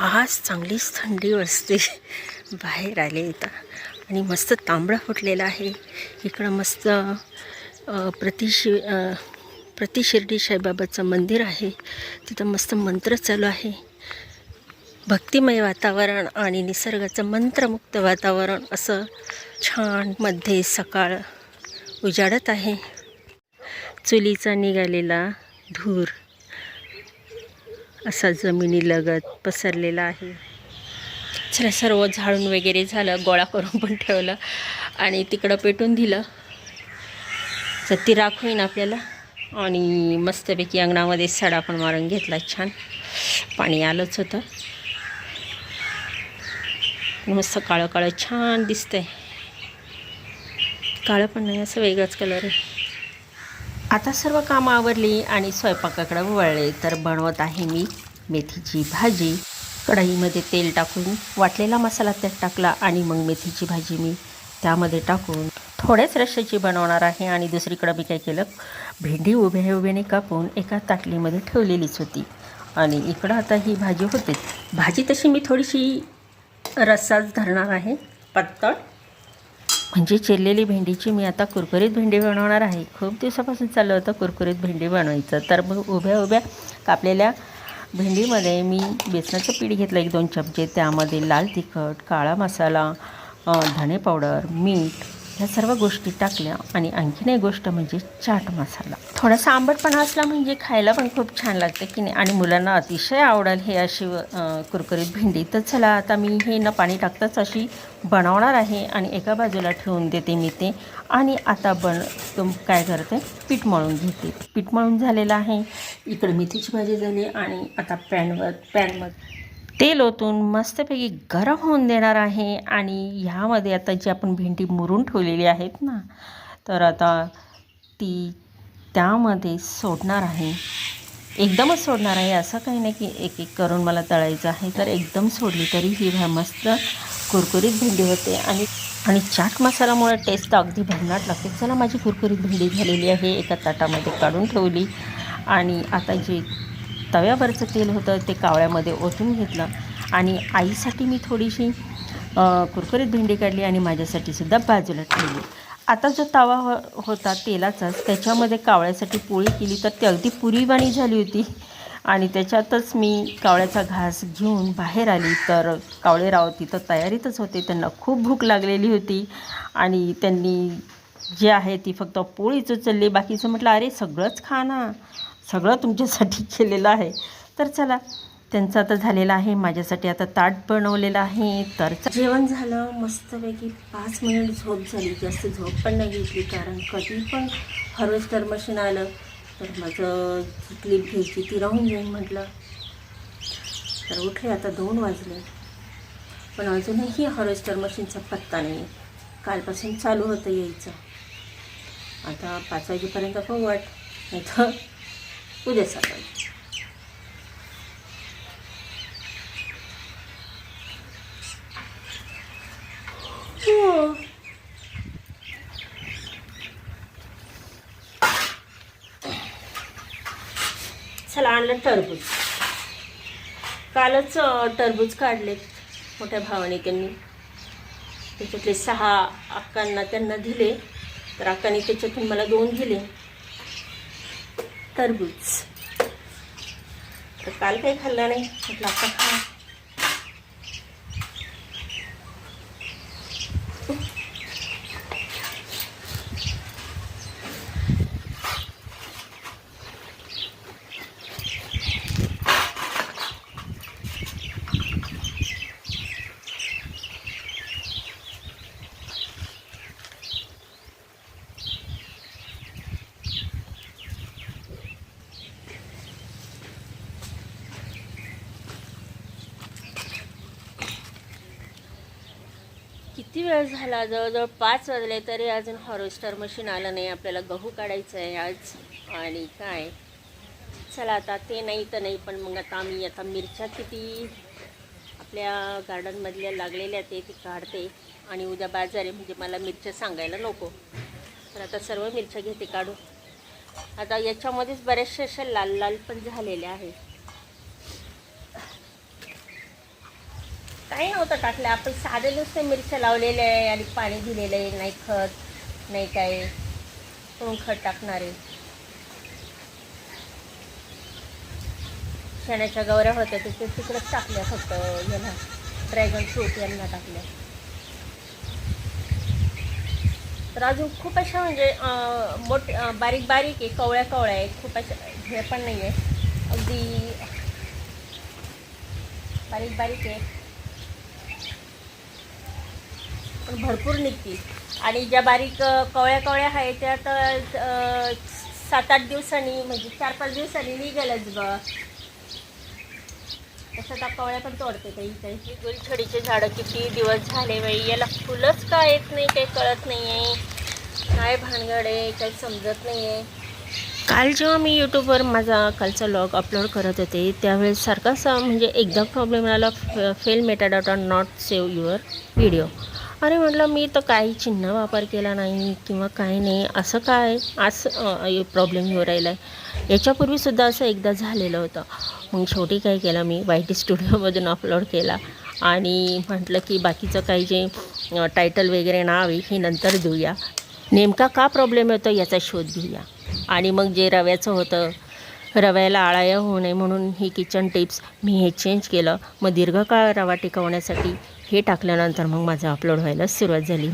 आज चांगलीच थंडी वाजते बाहेर आले इथं. आणि मस्त तांबडा फुटलेला आहे. इकडं मस्त प्रतिशि प्रतिशिर्डी साईबाबाचं मंदिर आहे. तिथं मस्त मंत्र चालू आहे. भक्तिमय वातावरण आणि निसर्गाचं मंत्रमुक्त वातावरण असं छानमध्ये सकाळ उजाडत आहे. चुलीचा निघालेला धूर. असा जमिनीलगत पसरलेला आहे. चला सर्व झाडून वगैरे झालं गोळा करून पण ठेवलं आणि तिकडं पेटून दिलं. तर ती राख होईन आपल्याला. आणि मस्तपैकी अंगणामध्ये सडा पण मारून घेतला छान. पाणी आलंच होतं. मस्त काळं काळं छान दिसतंय. काळं पण नाही असं वेगळाच कलर आहे. आता सर्व कामं आवरली आणि स्वयंपाकाकडे वळले तर बनवत आहे मी मेथीची भाजी. कढईमध्ये तेल टाकून वाटलेला मसाला त्यात टाकला आणि मग मेथीची भाजी मी त्यामध्ये टाकून थोड्याच रश्श्याची बनवणार आहे आणि दुसरीकडं मी काय केलं भेंडी उभ्या उभ्याने कापून एका ताटलीमध्ये ठेवलेलीच होती. आणि इकडं आता ही भाजी होते. भाजी तशी मी थोडीशी रस्साच धरणार आहे पातळ. म्हणजे चिरलेली भेंडीची मी आता कुरकुरीत भेंडी बनवणार आहे. खूप दिवसापासून चाललं होतं कुरकुरीत भेंडी बनवायचं. तर मग उभ्या उभ्या कापलेल्या भेंडीमध्ये मी बेसनाचं पीठ घेतलं एक दोन चमचे त्यामध्ये लाल तिखट काळा मसाला धणे पावडर मीठ ह्या सर्व गोष्टी टाकल्या आणि आणखीन एक गोष्ट म्हणजे चाट मसाला. थोडासा आंबटपणा असला म्हणजे खायला पण खूप छान लागते की नाही? आणि मुलांना अतिशय आवडेल हे अशी कुरकुरीत भेंडी. तर चला आता मी हे न पाणी टाकताच अशी बनवणार आहे आणि एका बाजूला ठेवून देते मी ते. आणि आता बन तुम काय करते? पीठ मळून घेते. पीठ मळून झालेलं आहे. इकडे मेथीची भाजी झाली आणि आता पॅनवर पॅनमध्ये तेल ओतून मस्तपैकी गरम होऊन देणार आहे आणि ह्यामध्ये आता जी आपण भेंडी मुरून ठेवलेली आहेत ना तर आता ती त्यामध्ये सोडणार आहे. एकदमच सोडणार आहे असं काही नाही की एक एक करून मला तळायचं आहे तर एकदम सोडली तरी ही मस्त कुरकुरीत भेंडी होते. आणि आणि चाट मसाल्यामुळे टेस्ट अगदी भन्नाट लागते. चला माझी कुरकुरीत भेंडी झालेली आहे एका ताटामध्ये काढून ठेवली. आणि आता जी तव्यावरचं तेल होतं ते कावळ्यामध्ये ओतून घेतलं. आणि आईसाठी मी थोडीशी कुरकुरीत भेंडी काढली आणि माझ्यासाठी सुद्धा बाजूला ठेवली. आता जो तवा हो होता तेलाचाच त्याच्यामध्ये कावळ्यासाठी पोळी केली तर ती अगदी पुरीवाणी झाली होती. आणि त्याच्यातच मी कावळ्याचा घास घेऊन बाहेर आली तर कावळेराव तिथं तयारीतच होते. त्यांना खूप भूक लागलेली होती. आणि त्यांनी जे आहे ती फक्त पोळीच उचलली. बाकीचं म्हटलं अरे सगळंच खा ना. सगळं तुमच्यासाठी केलेलं आहे. तर चला त्यांचं आता झालेलं आहे. माझ्यासाठी आता ताट बनवलेलं आहे. तर जेवण झालं. मस्तपैकी पाच मिनिट झोप झाली. जास्त झोप पण नाही घेतली कारण कधी पण हार्वेस्टर मशीन आलं तर माझं क्लिप घ्यायची. ती राहून जाईन म्हटलं. तर उठले आता दोन वाजले. पण अजूनही हार्वेस्टर मशीनचा पत्ता नाही. कालपासून चालू होतं यायचं. आता पाच वाजेपर्यंत पाहू वाट. नाही तर उद्या सकाळी. हो. चला आणलं टरबूज. कालच टरबूज काढलेत मोठ्या भावनिकांनी त्याच्यातले सहा अक्कांना त्यांना दिले. तर अक्कांनी त्याच्यातून मला दोन दिले. टरबूज तर काल काही खाल्लं नाही म्हटलं आता खा. वेळ झाला जवळजवळ पाच वाजले तरी अजून हार्वेस्टर मशीन आलं नाही. आपल्याला गहू काढायचं आहे आज आणि काय? चला आता ते नाही तर नाही पण मग आता आम्ही आता मिरच्या किती आपल्या गार्डनमधल्या लागलेल्या ते ती काढते. आणि उद्या बाजार आहे म्हणजे मला मिरच्या सांगायला नको. तर आता सर्व मिरच्या घेते काढून. आता याच्यामध्येच बऱ्याचशा अशा लाल लाल पण झालेल्या आहेत. काही नव्हतं टाकलं. आपण साधे नुसते मिरच्या लावलेल्या आहे आणि पाणी दिलेलं आहे. नाही खत नाही काय कोण खत टाकणार आहे? शेणाच्या गवऱ्या होत्या तिथे तिकडंच टाकल्या फक्त ह्याला ड्रॅगन फ्रूट यांना टाकल्या. तर अजून खूप अशा म्हणजे मोठ बारीक बारीक आहे कवळ्या कवळ्या आहेत. खूप अशा हे पण नाही आहे अगदी बारीक बारीक आहे पण भरपूर निघतील. आणि ज्या बारीक कवळ्या कवळ्या आहेत त्या तर सात आठ दिवसांनी म्हणजे चार पाच दिवसांनी निघेलच ग तसं त्या कवळ्या पण तोडते काही काही. गुलछडीचे झाडं किती दिवस झाले बाई याला फुलंच का येत नाही काही कळत नाही आहे काय भानगड आहे काही समजत नाही आहे काल जेव्हा मी यूट्यूबवर माझा कालचा लॉग अपलोड करत होते त्यावेळेस सारखासा म्हणजे एकदा प्रॉब्लेम आला fail metadata not save your video अरे म्हटलं मी तर काही चिन्ह वापर केला नाही किंवा काही नाही. असं काय? असं प्रॉब्लेम येऊ राहिला आहे याच्यापूर्वीसुद्धा असं एकदा झालेलं होतं. मग शेवटी काय केलं मी? वाय टी स्टुडिओमधून अपलोड केला. आणि म्हटलं की बाकीचं काही जे टायटल वगैरे नाव आहे हे नंतर देऊया. नेमका का प्रॉब्लेम येतो याचा शोध घेऊया. आणि मग जे रव्याचं होतं रव्याला आळाया होऊ नये म्हणून ही किचन टिप्स मी हे चेंज केलं. मग दीर्घकाळ रवा टिकवण्यासाठी हे टाकल्यानंतर मग माझं अपलोड व्हायला सुरुवात झाली.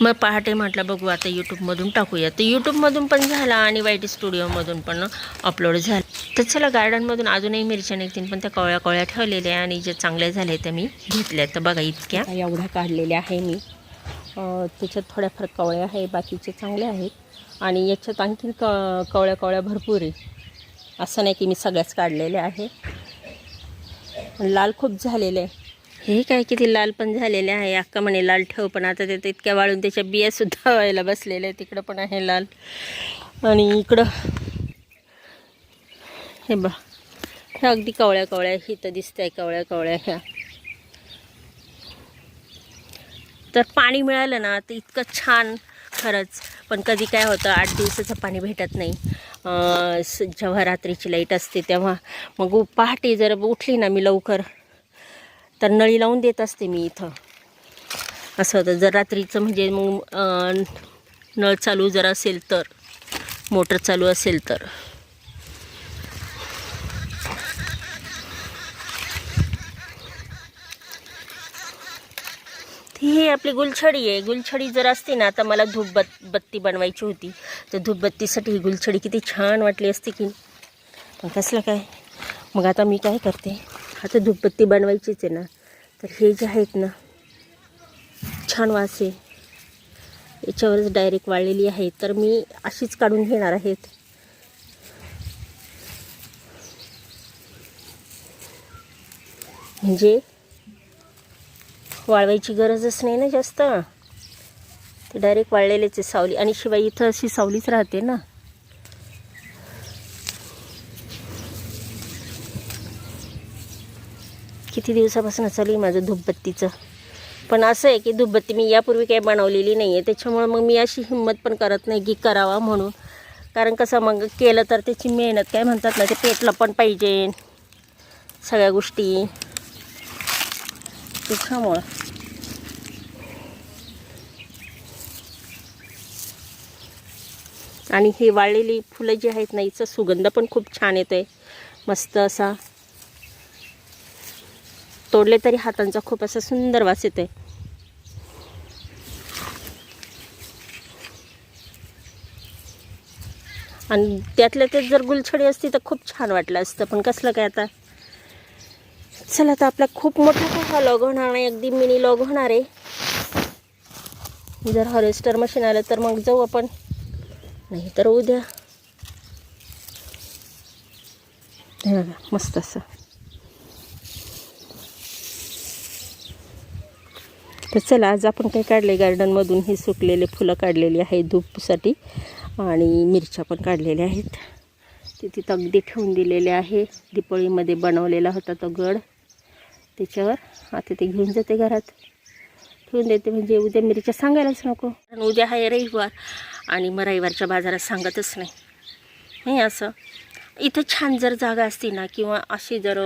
मग पहाटे म्हटलं बघू आता यूट्यूबमधून टाकूया. तर यूट्यूबमधून पण झाला आणि वाईट स्टुडिओमधून पण अपलोड झाला. तर चला गार्डनमधून अजूनही मिरच्या निघतील पण त्या कवळ्या कवळ्या ठेवलेल्या आहे आणि जे चांगल्या झाले त्या मी घेतल्या. तर बघा इतक्या. एवढ्या काढलेल्या आहे मी. त्याच्यात थोड्याफार कवळ्या आहे बाकीचे चांगले आहेत. आणि याच्यात आणखीन क कवळ्या कवळ्या भरपूर आहे. असं नाही की मी सगळ्याच काढलेले आहे. लाल खूप झालेले आहे. हे काय किती लाल पण झालेले आहे. अक्का म्हणे लाल ठेव पण. आता ते तर इतक्या वाळून त्याच्या बियासुद्धा व्हायला बसलेल्या आहे तिकडं पण आहे लाल. आणि इकडं हे बा हे अगदी कवळ्या कवळ्या ही तर दिसतंय कवळ्या कवळ्या ह्या. तर पाणी मिळालं ना तर इतकं छान खरंच. पण कधी काय होतं आठ दिवसाचं पाणी भेटत नाही. जेव्हा रात्रीची लाइट असते तेव्हा मग पहाटे जर उठली ना मी लवकर तर नळी लावून देत असते मी इथं. असं होतं. जर रात्रीचं म्हणजे मग नळ चालू जर असेल तर मोटर चालू असेल तर. ही आपली गुलछडी आहे. गुलछडी जर असती ना तर मला धूप बत बत्ती बनवायची होती. तर धूपबत्तीसाठी ही गुलछडी किती छान वाटली असती की. पण कसलं काय? मग आता मी काय करते? आता धूपबत्ती बनवायचीच आहे ना. तर हे जे आहेत ना छान वास. आहे याच्यावरच डायरेक्ट वाळलेली आहे तर मी अशीच काढून घेणार आहेत. म्हणजे वाळवायची गरजच नाही ना जास्त. ते डायरेक्ट वाळलेलेच आहे सावली. आणि शिवाय इथं अशी सावलीच राहते ना. किती दिवसापासून चालू आहे माझं धूपबत्तीचं. पण असं आहे की धूपबत्ती मी यापूर्वी काही बनवलेली नाही आहे त्याच्यामुळं मग मी अशी हिंमत पण करत नाही की करावा म्हणून. कारण कसं मग केलं तर त्याची मेहनत काय म्हणतात ना ते पेटलं पण पाहिजे. सगळ्या गोष्टी. त्याच्यामुळं आणि ही वाळलेली फुलं जी आहेत ना हिचा सुगंध पण खूप छान येतो आहे मस्त असा तोडले तरी हातांचा खूप असा सुंदर वास येतो आहे आणि त्यातल्या त्यात जर गुलछडी असती तर खूप छान वाटलं असतं पण कसलं काय आता? चला तर आपला खूप मोठा काय हा लॉग होणार नाही अगदी मिनी लॉग होणार आहे. जर हॉरेस्टर मशीन आलं तर मग जाऊ आपण. नाही तर उद्या. मस्त असं. तर चला आज आपण काय काढले गार्डनमधून ही सुकलेले फुलं काढलेली आहेत धूपसाठी आणि मिरच्या पण काढलेल्या आहेत. तिथे अगदी ठेवून दिलेले आहे. दिपोळीमध्ये बनवलेला होता तो गड. त्याच्यावर आता ते घेऊन जाते घरात. ठेवून देते म्हणजे उद्या मिरच्या सांगायलाच नको. कारण उद्या आहे रविवार आणि मग रविवारच्या बाजारात सांगतच नाही. हे असं. इथं छान जर जागा असती ना किंवा अशी जर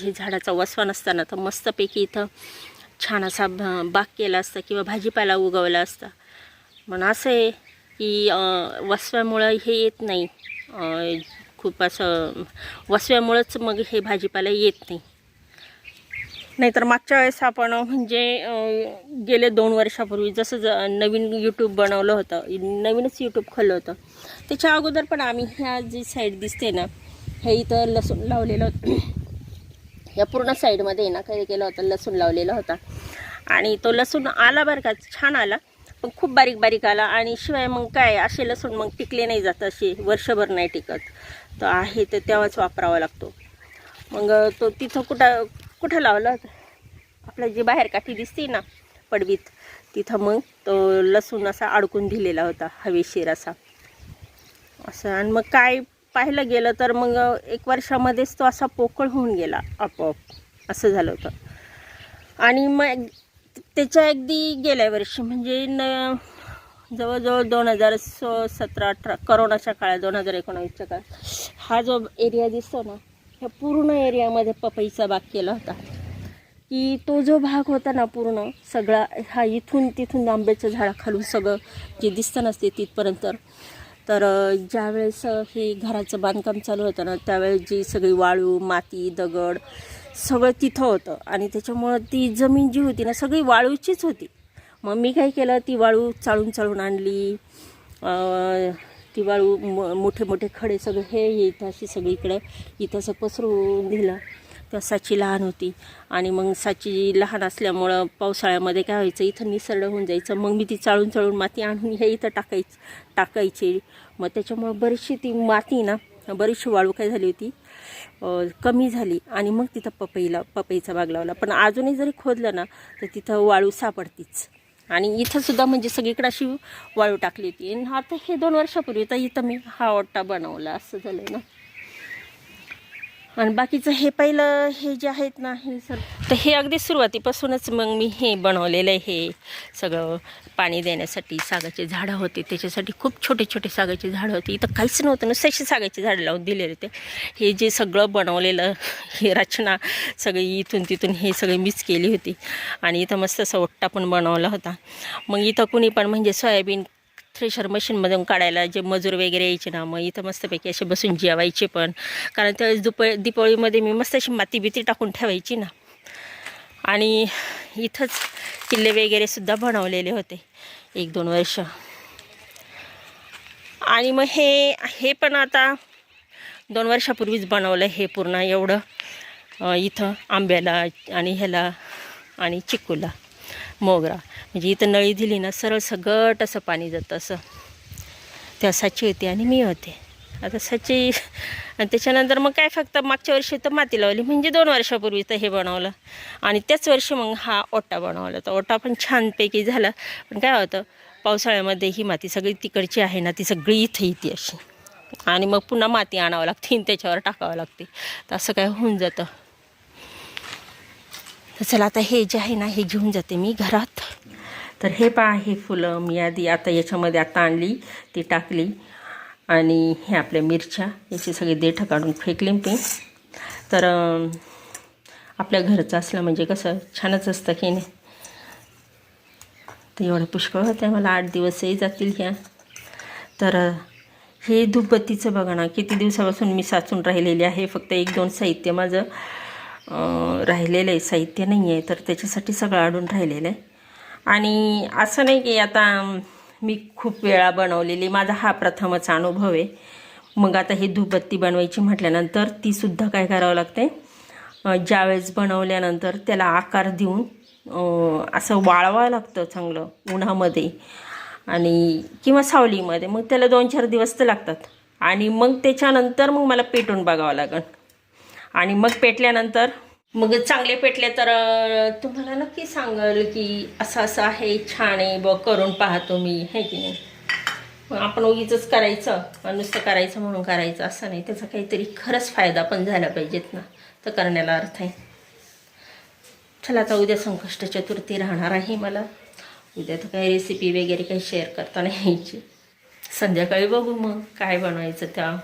हे झाडाचा वसवा नसता ना तर मस्तपैकी इथं छान असा बाग केला असता किंवा भाजीपाला उगवला असता. पण असं आहे की वसव्यामुळं हे येत नाही. खूप असं वसव्यामुळंच मग हे भाजीपाला येत नाही. नाहीतर मागच्या वेळेस आपण म्हणजे गेले दोन वर्षापूर्वी जसं ज नवीन यूट्यूब बनवलं होतं नवीनच यूट्यूब खोललं होतं. त्याच्या अगोदर पण आम्ही ह्या जी साईड दिसते ना हे इथं लसूण लावलेलं होतं. या पूर्ण साईडमध्ये ना काही केलं होतं लसूण लावलेला होता. आणि तो लसूण आला बरं का छान आला पण खूप बारीक बारीक आला. आणि शिवाय मग काय असे लसूण मग टिकले नाही जात असे वर्षभर नाही टिकत. तर आहे तर तेव्हाच वापरावा लागतो. मग तो तिथं कुठं कुठं लावला? आपलं आपल्या जी बाहेर काठी दिसते ना पडवीत तिथं मग तो लसूण असा अडकून दिलेला होता हवेशीर असा असं आणि मग काय पाहिलं गेलं तर मग एक वर्षामध्येच तो असा पोकळ होऊन गेला आपोआप. असं झालं होतं. आणि मग त्याच्या अगदी गेल्या वर्षी म्हणजे न जवळजवळ दोन हजार स सतरा अठरा करोनाच्या काळात दोन हजार एकोणावीसच्या काळात हा जो एरिया दिसतो ना ह्या पूर्ण एरियामध्ये पपईचा बाग केला होता. की तो जो भाग होता ना पूर्ण सगळा हा इथून तिथून आंब्याच्या झाडाखालून सगळं जे दिसतं नसते तिथपर्यंत. तर ज्यावेळेस हे घराचं बांधकाम चालू होतं ना त्यावेळेस जी सगळी वाळू माती दगड सगळं तिथं होतं. आणि त्याच्यामुळं ती जमीन जी होती ना सगळी वाळूचीच होती. मग मी काय केलं ती वाळू चाळून चाळून आणली. ती वाळू म मोठे मोठे खडे सगळे हे इथं अशी सगळीकडं इथं असं पसरून दिलं. तेव्हा साची लहान होती. आणि मग साची लहान असल्यामुळं पावसाळ्यामध्ये काय व्हायचं इथं निसरडं होऊन जायचं. मग मी ती चाळून चाळून माती आणून हे इथं टाकायची टाकायची. मग त्याच्यामुळं बरीचशी ती माती ना बरीचशी वाळू काय झाली होती कमी झाली. आणि मग तिथं पपईला पपईचा बाग लावला. पण अजूनही जरी खोदलं ना तर तिथं वाळू सापडतीच. आणि इथंसुद्धा म्हणजे सगळीकडे अशी वाळू टाकली होती. आणि आता हे दोन वर्षापूर्वी तर इथं मी हा ओट्टा बनवला असं झालं ना. आणि बाकीचं हे पहिलं हे जे आहेत ना हे सर तर हे अगदी सुरुवातीपासूनच मग मी हे बनवलेलं आहे. हे सगळं पाणी देण्यासाठी सागाचे झाडं होते. त्याच्यासाठी खूप छोटे छोटे सागाचे झाडं होते. इथं काहीच नव्हतं. नुसते सागाचे झाडं लावून दिलेले होते. हे जे सगळं बनवलेलं हे रचना सगळी इथून तिथून हे सगळी मीच केली होती. आणि इथं मस्त असं ओट्टा पण बनवला होता. मग इथं कुणी पण म्हणजे सोयाबीन थ्रेशर मशीनमधून काढायला जे मजूर वगैरे यायचे ना मग इथं मस्तपैकी असे बसून जेवायचे पण. कारण त्यावेळेस दुप दीपावळीमध्ये मी मस्त अशी माती बिती टाकून ठेवायची ना. आणि इथंच किल्ले वगैरे सुद्धा बनवलेले होते एक दोन वर्ष. आणि मग हे हे पण आता दोन वर्षापूर्वीच बनवलं हे पूर्ण एवढं इथं आंब्याला आणि ह्याला आणि चिक्कूला मोगरा. म्हणजे इथं नळी दिली ना सरळ सगट असं पाणी जातं असं. त्या साची होती आणि मी होते. आता साची आणि त्याच्यानंतर मग काय फक्त मागच्या वर्षी तर माती लावली म्हणजे दोन वर्षापूर्वी तर हे बनवलं. आणि त्याच वर्षी मग हा ओटा बनवला. तर ओटा पण छानपैकी झाला. पण काय होतं पावसाळ्यामध्ये ही माती सगळी तिकडची आहे ना ती सगळी इथं येते अशी. आणि मग पुन्हा माती आणावं लागते आणि त्याच्यावर टाकावं लागते. तर असं काय होऊन जातं. तर चला आता हे जे आहे ना हे घेऊन जाते मी घरात. तर हे पहा हे फुलं मी आधी आता याच्यामध्ये आता आणली ती टाकली. आणि हे आपल्या मिरच्या याची सगळी देठं काढून फेकली मी. तर आपल्या घरचं असलं म्हणजे कसं छानच असतं की नाही. तर एवढं पुष्कळ होतं मला आठ दिवसही जातील ह्या. तर हे धूपबत्तीचं बघा ना किती दिवसापासून मी साचून राहिलेली आहे फक्त एक दोन साहित्य माझं. राहिलेलं आहे साहित्य नाही आहे तर त्याच्यासाठी सगळं अडून राहिलेलं आहे. आणि असं नाही की आता मी खूप वेळा बनवलेली माझा हा प्रथमच अनुभव आहे. मग आता ही धूपबत्ती बनवायची म्हटल्यानंतर तीसुद्धा काय करावं लागते ज्यावेळेस बनवल्यानंतर त्याला आकार देऊन असं वाळवावं लागतं चांगलं उन्हामध्ये. आणि किंवा सावलीमध्ये मग त्याला दोन चार दिवस तर लागतात. आणि मग त्याच्यानंतर मग मला पेटून बघावं लागेल आणि मग पेटल्यानंतर? मग चांगले पेटले तर तुम्हाला नक्की सांगाल की असं असं आहे छान आहे ब करून पाहतो मी हे की नाही? मग आपण उगीच करायचं नुसतं करायचं म्हणून करायचं असं नाही. त्याचा काहीतरी खरंच फायदा पण झाला पाहिजेत ना. तर करण्याला अर्थ आहे. चला आता उद्या संकष्ट चतुर्थी राहणार आहे मला. उद्या तर काही रेसिपी वगैरे काही शेअर करता नाही यायची. संध्याकाळी बघू मग काय बनवायचं त्या.